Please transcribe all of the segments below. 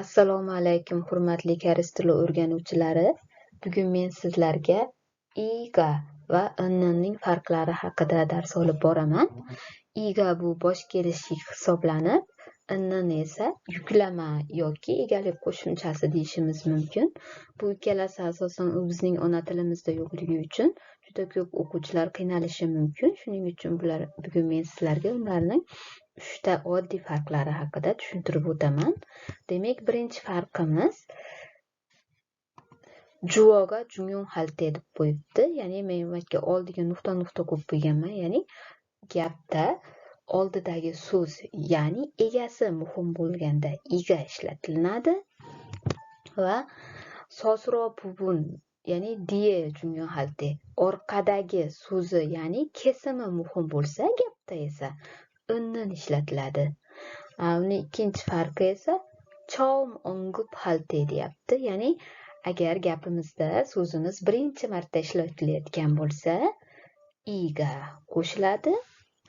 Assalomu alaykum, hurmatli koreys tili o'rganuvchilari. Bugun men sizlarga iga va ning farqlari haqida dars olib boraman. Iga bu bosh kelishlik hisoblanib, nn esa yuklama yoki egalik qo'shimchasi deyishimiz mumkin. Bu ikkalasi asosan bizning ona tilimizda yo'qligi uchun juda ko'p o'quvchilar qiynalishi mumkin. Shuning uchun bular bugun men sizlarga ularning uchta oddiy farqlari haqida tushuntirib o'taman. Demak, birinchi farqimiz juvoga jumyong halte deb qo'yibdi. Ya'ni men yo'lga oldiga nuqta-nuqta qo'yib qo'yganman. Ya'ni gapda oldidagi so'z, ya'ni egasi muhim bo'lganda iga ishlatilinadi va sosro bubun ya'ni die jumyong halte orqadagi so'zi, ya'ni kesimi muhim bo'lsa, gapda esa undan ishlatiladi. Uni ikkinchi farqi esa chom ongib halte deyapti. Ya'ni agar gapimizda so'zimiz birinchi marta ishlatilayotgan bo'lsa iga qo'shiladi.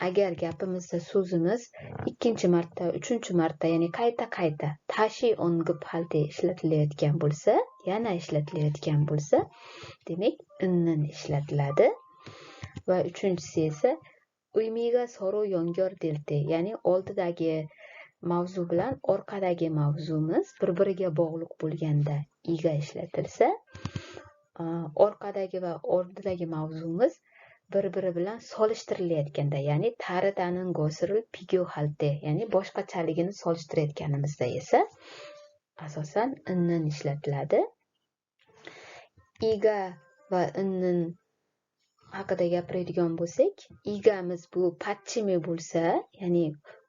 Agar gapimizda so'zimiz ikkinchi marta uchinchi marta ya'ni qayta qayta tashi ongib halte ishlatilayotgan bo'lsa yana ishlatilayotgan bo'lsa demak innin ishlatiladi. Va uchinchisi esa uymiga soru yongår delta ya'ni oldidagi mavzu bilan orqadagi mavzumiz bir biriga bog'liq bo'lganda iga ishlatilsa orqadagi va oldidagi mavzumiz bir biri bilan solishtirilayotganda ya'ni taridanin gosiril pigyo halte ya'ni boshqachaligini solishtirayotganimizda esa asosan innin ishlatiladi. Iga va innin haqida gapiradigan bo'lsak igamiz bu patchimi bo'lsa ya'ni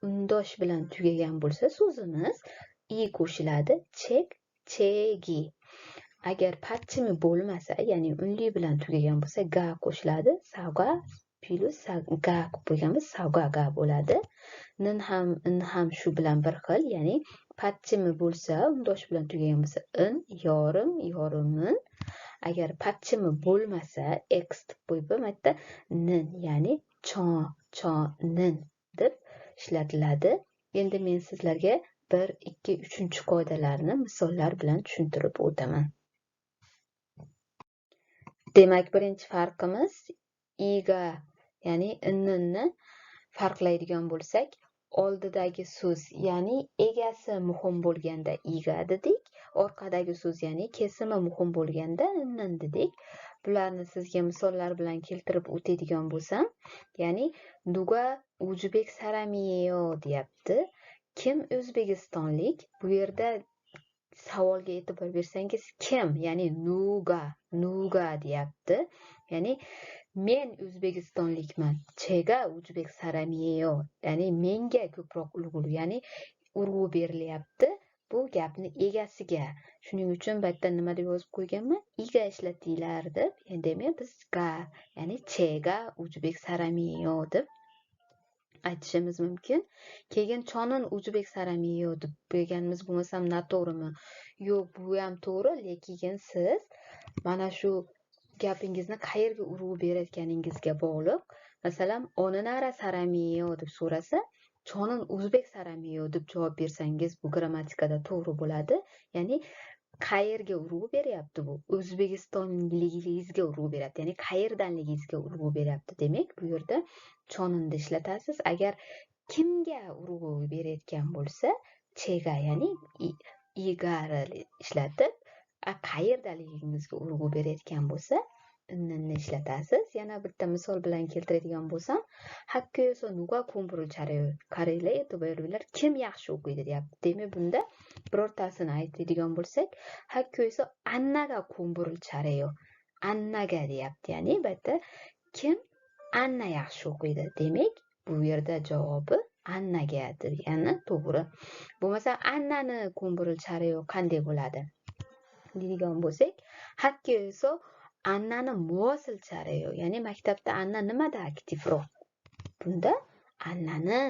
undosh bilan tugagan bo'lsa so'zimiz i qo'shiladi chek chegi. Agar patchimi bo'lmasa ya'ni unli bilan tugagan bo'lsa ga qo'shiladi savga plyus ga bo'lganmiz savga ga bo'ladi. Nin ham in ham shu bilan bir xil ya'ni patchimi bo'lsa undosh bilan tugagan bo'lsa in yorim yorimin. Agar patchimi bo'lmasa x deb qo'yib bu yerda nin ya'ni cho cho nin deb ishlatiladi. Endi men sizlarga bir ikki uchinchi qoidalarni misollar bilan tushuntirib o'taman. Demak birinchi farqimiz iga ya'ni inninni farqlaydigan bo'lsak oldidagi so'z ya'ni egasi muhim bo'lganda iga dedik orqadagi so'z ya'ni kesimi muhim bo'lganda nin dedik bularni sizga misollar bilan keltirib o'tadigan bo'lsam ya'ni duga o'zbek saramiyo deyapti. Kim o'zbekistonlik? Bu yerda savolga e'tibor bersangiz kim? Ya'ni nuga nuga deyapti. Ya'ni men o'zbekistonlikman chega o'zbek saramiyo ya'ni menga ko'proq urg'u ya'ni urg'u berilyapti bu gapni egasiga. Shuning uchun bu yerda nima deb yozib qo'yganman? Iga ishlatinglar deb demak men biz ga ya'ni chega o'zbek saramiyo deb aytishimiz mumkin. Keyin chonin o'zbek saramiyo deb berganimiz bo'lmasam noto'g'rimi? Yo'q bu ham to'g'ri lekin siz mana shu gapingizni qayerga urg'u berayotganingizga bog'liq. Masalan onanara saramiyo deb so'rasa chonin o'zbek saramiyo deb javob bersangiz bu grammatikada to'g'ri bo'ladi. Ya'ni qayerga urg'u beryapti bu? O'zbekistonligingizga urg'u beryapti ya'ni qayerdanligingizga urg'u beryapti demak bu yerda choninni ishlatasiz. Agar kimga urg'u berayotgan bo'lsa chega ya'ni igari ishlatib qayerdaligingizga urg'u berayotgan bo'lsa innini ishlatasiz. Yana bitta misol bilan keltiradigan bo'lsam hakko'so nuga kumburul charayo qaranglar kim yaxshi o'qiydi deyapti. Demak bunda birortasini aytadigan bo'lsak hakko'so annaga kumburul charayo annaga deyapti. Ya'ni bu yerda kim anna yaxshi o'qiydi demak bu yerda javobi annaga degani to'g'ri. Bo'lmasa annani ko'mburil charayo qanday bo'ladi? Deydigan bo'lsak hakka annani muvosil charayo ya'ni maktabda anna nimada aktivroq bunda annani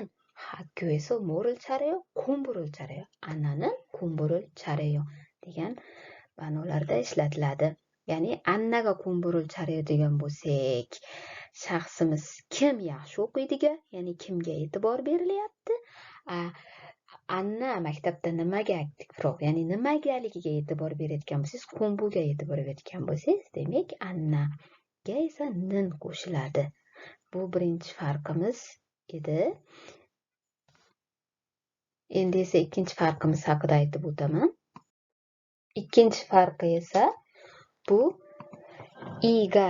hakka esa mo'ril charayo ko'mburil charayo annani ko'mburil charayo degan ma'nolarda ishlatiladi. Ya'ni annaga ko'mburil charayo degan bo'lsak shaxsimiz kim yaxshi o'qiydiga ya'ni kimga e'tibor berilyapti? Anna maktabda nimaga aktivroq ya'ni nimagaligiga e'tibor berayotgan bo'lsangiz ko'mbuga e'tibor berayotgan bo'lsangiz demak annaga esa nin qo'shiladi. Bu birinchi farqimiz edi. Endi esa ikkinchi farqimiz haqida aytib o'taman. Ikkinchi farqi esa bu iga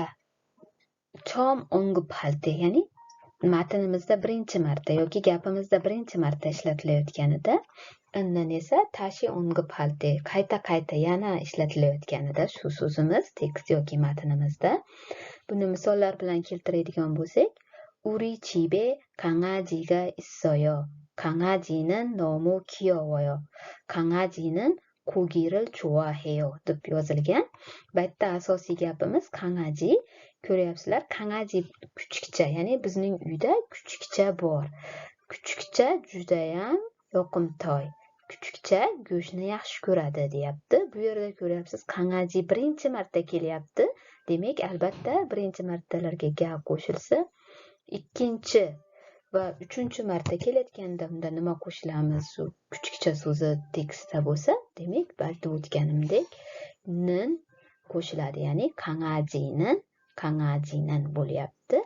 chom o'ngi palta ya'ni matnimizda birinchi marta yoki gapimizda birinchi marta ishlatilayotganida indan esa tashi o'ngi palte qayta qayta yana ishlatilayotganida shu so'zimiz tekst yoki matnimizda buni misollar bilan keltiradigan bo'lsak uri chibe 강아지가 있어요. 강아지는 너무 귀여워요. 강아지는 고기를 좋아해요 deb yozilgan bu yerda asosiy gapimiz kangaji ko'ryapsizlar. Kangaji kuchukcha ya'ni bizning uyda kuchukcha bor. Kuchukcha judayam yoqimtoy. Kuchukcha go'shtni yaxshi ko'radi deyapti. Bu yerda ko'ryapsiz kangaji birinchi marta kelyapti. Demak albatta birinchi martalarga ga qo'shilsa ikkinchi va uchinchi marta kelayotganda unda nima qo'shilamiz? U kuchukcha so'zi tekstda bo'lsa demak balki o'tganimdek nin qo'shiladi ya'ni kangajinin kangajinin bo'lyapti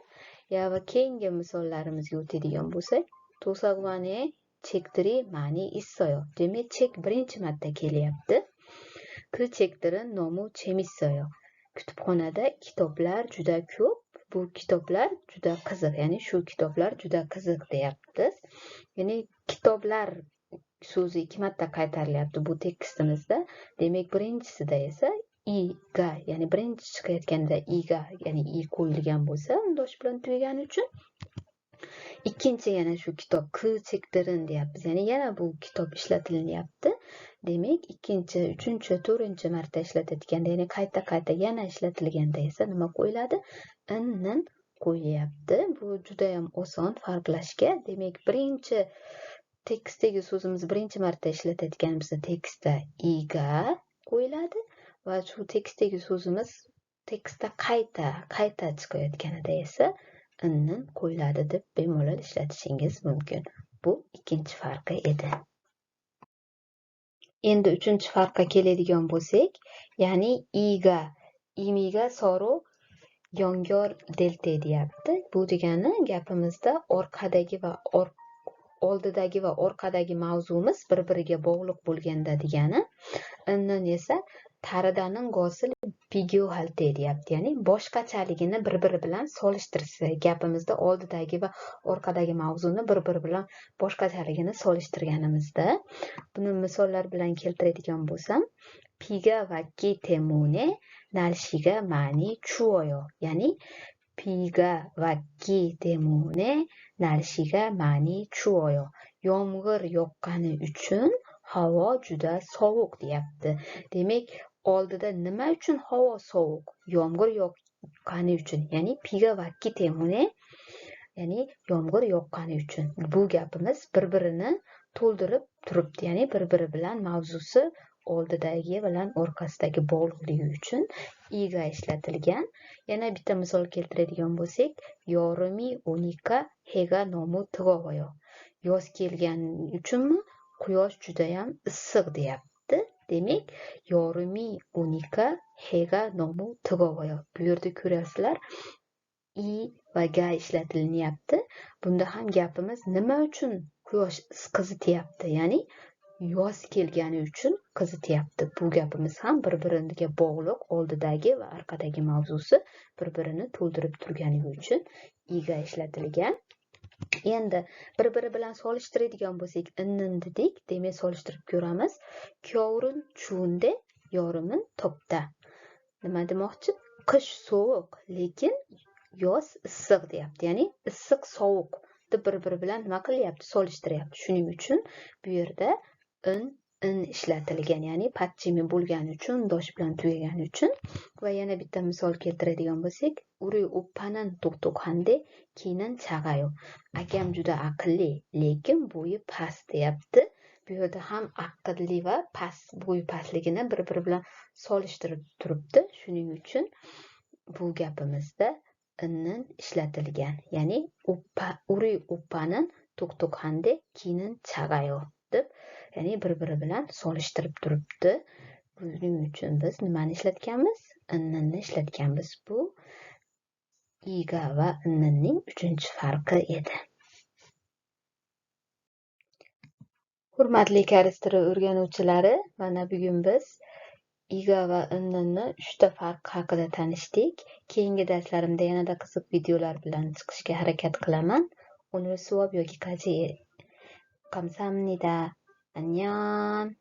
ya va keyingi misollarimizga o'tadigan bo'lsak to'sag'vane chekdiri mani issoyo demak chek birinchi marta kelyapti 그 책들은 너무 재밌어요. kutubxonada kitoblar juda ko'p bu kitoblar juda qiziq ya'ni shu kitoblar juda qiziq deyapti ya'ni kitoblar so'zi ikki marta qaytarilyapti bu tekstimizda demak birinchisida esa iga ya'ni birinchi chiqayotganda iga ya'ni i qo'yilgan bo'lsa undosh bilan tugagani uchun ikkinchi yana shu kitob k chektirin deyapmiz. Ya'ni yana bu kitob ishlatilinyapti demak ikkinchi uchinchi to'rtinchi marta ishlatayotganda ya'ni qayta qayta yana ishlatilganda esa nima qo'yiladi? Innin qo'yyapti bu judayam oson farqlashga. Demak birinchi tekstdagi so'zimiz birinchi marta ishlatayotganimizda tekstda iga qo'yiladi. Va shu tekstdagi so'zimiz tekstda qayta qayta chiqayotganida esa innin qo'yiladi deb bemalol ishlatishingiz mumkin bu ikkinchi farqi edi endi uchinchi farqqa keladigan bo'lsak ya'ni iga imiga soru yongår delte deyapti bu degani gapimizda orqadagi va oldidagi va orqadagi mavzumiz bir biriga bog'liq bo'lganda degani innin esa taradanin gosil pigyuhalte deyapti ya'ni boshqachaligini bir biri bilan solishtirsa gapimizda oldidagi va orqadagi mavzuni bir biri bilan boshqachaligini solishtirganimizda buni misollar bilan keltiradigan bo'lsam piga vakki temune nalshiga mani chuoyo ya'ni piga vakki temune nalshiga mani chuoyo yomg'ir yoqqani uchun havo juda sovuq deyapti. Demak oldida nima uchun havo sovuq yomg'ir yoqqani uchun ya'ni pigavakki temune ya'ni yomg'ir yoqqani uchun. Bu gapimiz bir birini to'ldirib turibdi ya'ni bir biri bilan mavzusi oldidagi bilan orqasidagi bog'liqligi uchun iga ishlatilgan. Yana bitta misol keltiradigan bo'lsak yorimi unika hega nomu tigovoyo yoz kelgani uchunmi? Quyosh judayam issiq deyapti. demak yorumi unika hega nomu tugovoyo bu yerda ko'rasizlar. I va ga ishlatilinyapti bunda ham gapimiz nima uchun quyosh qizityapti? Ya'ni yoz kelgani uchun qizityapti. Bu gapimiz ham bir biriga bog'liq oldidagi va orqadagi mavzusi bir birini to'ldirib turganligi uchun iga ishlatilgan endi bir biri bilan solishtiradigan bo'lsak innin dedik demak solishtirib ko'ramiz. Kyovrun chunde yorimin topda nima demoqchi? Qish sovuq lekin yoz issiq deyapti ya'ni issiq sovuq deb bir biri bilan nima qilyapti solishtiryapti. Shuning uchun bu yerda in in ishlatilgan ya'ni patchimi bo'lgani uchun dosh bilan tugagani uchun va yana bitta misol keltiradigan bo'lsak uri uppanan to'qto'qhande kiyinin chag'ayo akam juda aqlli lekin bo'yi past deyapti. Bu yerda ham aqlli va past bo'yi pastligini bir biri bilan solishtirib turibdi. Shuning uchun bu gapimizda innin ishlatilgan ya'ni uppa uri uppanin to'qto'qhande kiyinin chag'ayo deb ya'ni bir biri bilan solishtirib turibdi. Buning uchun biz nimani ishlatganmiz? Innni ishlatganmiz. Bu iga va inninning uchinchi farqi edi. Hurmatli koreys tili o'rganuvchilari mana bugun biz iga va innni uchta farq haqida tanishdik. Keyingi darslarimda yanada qiziq videolar bilan chiqishga harakat qilaman. Uni suvob yoki qaji 감사합니다. 안녕.